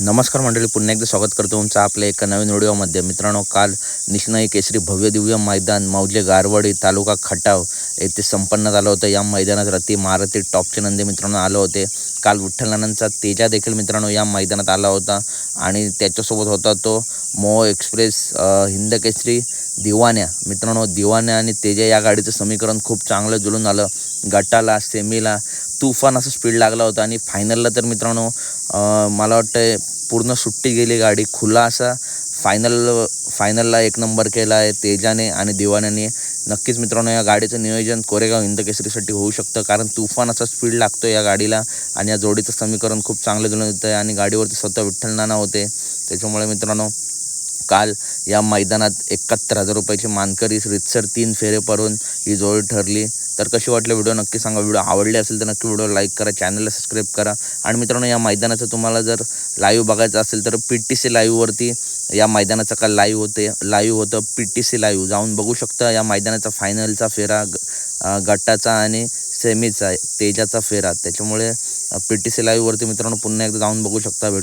नमस्कार मंडळी पुन्हा एकदा स्वागत करतो तुमचं आपल्या एका नवीन व्हिडिओमध्ये. मित्रांनो काल निष्णाई केसरी भव्य दिव्य मैदान मौजे गारवाडी तालुका खटाव येथे संपन्न झालं होतं. या मैदानात रती महारथी टॉपचे नंदी मित्रांनो आले होते. काल विठ्ठलानंदचा तेजा देखील मित्रांनो या मैदानात आला होता. आणि त्याच्यासोबत होता तो मोह एक्सप्रेस अ, हिंद केसरी दिवाण्या. मित्रांनो दिवाण्या आणि तेजा या गाडीचं समीकरण खूप चांगलं जुळून आलं. गटाला सेमीला तुफान असं स्पीड लागला होता. आणि फायनलला तर मित्रांनो मला वाटतं पूर्ण सुट्टी गेली गाडी. खुला असा फायनल फायनलला एक नंबर केला आहे तेजाने आणि दिवाण्याने. नक्कीच मित्रांनो या गाडीचं नियोजन कोरेगाव इंदकेसरीसाठी होऊ शकतं कारण तुफान असा स्पीड लागतो या गाडीला आणि या जोडीचं समीकरण खूप चांगलं जुळून येतं आहे आणि गाडीवरती स्वतः विठ्ठल नाना होते. त्याच्यामुळे मित्रांनो काल या मैदानात एकाहत्तर हजार रुपयाची मानकरी रितसर तीन फेरे पडून ही जोडी ठरली. तर कशी वाटली व्हिडिओ? नक्की सांगा. व्हिडिओ आवडली असेल तर नक्की व्हिडिओ लाईक करा चॅनलला सबस्क्राईब करा. आणि मित्रांनो या मैदानाचं तुम्हाला जर लाईव्ह बघायचं असेल तर पी टी सी लाईव्हवरती या मैदानाचं काल लाईव्ह होते लाईव्ह होतं पी टी सी लाईव्ह जाऊन बघू शकता या मैदानाचा फायनलचा फेरा गटाचा आणि सेमीचा तेजाचा फेरा. त्याच्यामुळे पी टी सी लाईव्हवरती मित्रांनो पुन्हा एकदा जाऊन बघू शकता. भेटेल